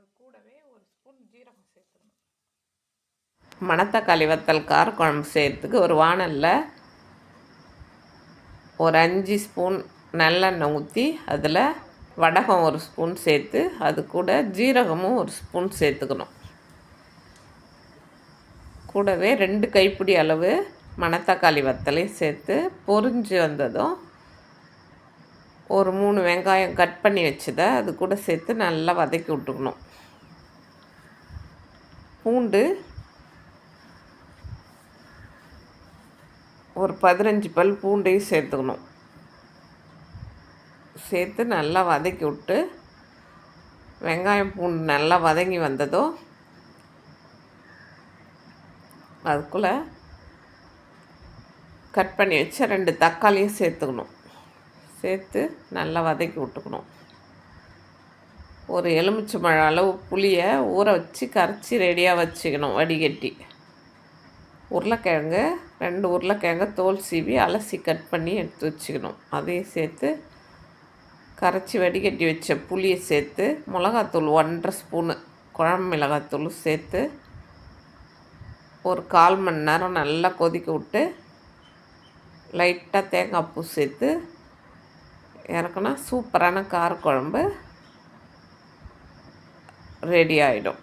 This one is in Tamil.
அது கூடவே ஒரு ஸ்பூன் ஜீரகம் சேர்த்துக்கணும் மணத்தக்காளி வத்தல் காரக்குழம்பு செய்கிறதுக்கு ஒரு வானலில் ஒரு அஞ்சு ஸ்பூன் நல்லெண்ணெய் ஊற்றி அதில் வடகம் ஒரு ஸ்பூன் சேர்த்து அது கூட ஜீரகமும் ஒரு ஸ்பூன் சேர்த்துக்கணும். கூடவே ரெண்டு கைப்பிடி அளவு மணத்தக்காளி வத்தலையும் சேர்த்து பொரிஞ்சு வந்ததும் ஒரு மூணு வெங்காயம் கட் பண்ணி வச்சதை அது கூட சேர்த்து நல்லா வதக்கி விட்டுக்கணும். பூண்டு ஒரு பதினஞ்சு பல் பூண்டையும் சேர்த்துக்கணும். சேர்த்து நல்லா வதக்கி விட்டு வெங்காயம் பூண்டு நல்லா வதங்கி வந்ததோ அதுக்குள்ளே கட் பண்ணி வச்சு ரெண்டு தக்காளியும் சேர்த்துக்கணும். சேர்த்து நல்லா வதக்கி விட்டுக்கணும். ஒரு எலுமிச்சை மழை அளவு புளியை ஊற வச்சு கரைச்சி ரெடியாக வச்சுக்கணும் வடிகட்டி. உருளைக்கிழங்கு ரெண்டு உருளைக்கிழங்கு தோல் சீவி அலசி கட் பண்ணி எடுத்து வச்சுக்கணும். அதையும் சேர்த்து கரைச்சி வடிகட்டி வச்ச புளியை சேர்த்து மிளகாத்தூள் ஒன்றரை ஸ்பூனு குழம்பு மிளகாத்தூள் சேர்த்து ஒரு கால் மணி நேரம் நல்லா கொதிக்க விட்டு லைட்டாக தேங்காய் பூ சேர்த்து இறக்குனா சூப்பரான காரக்குழம்பு ரெடி ஆகிடும்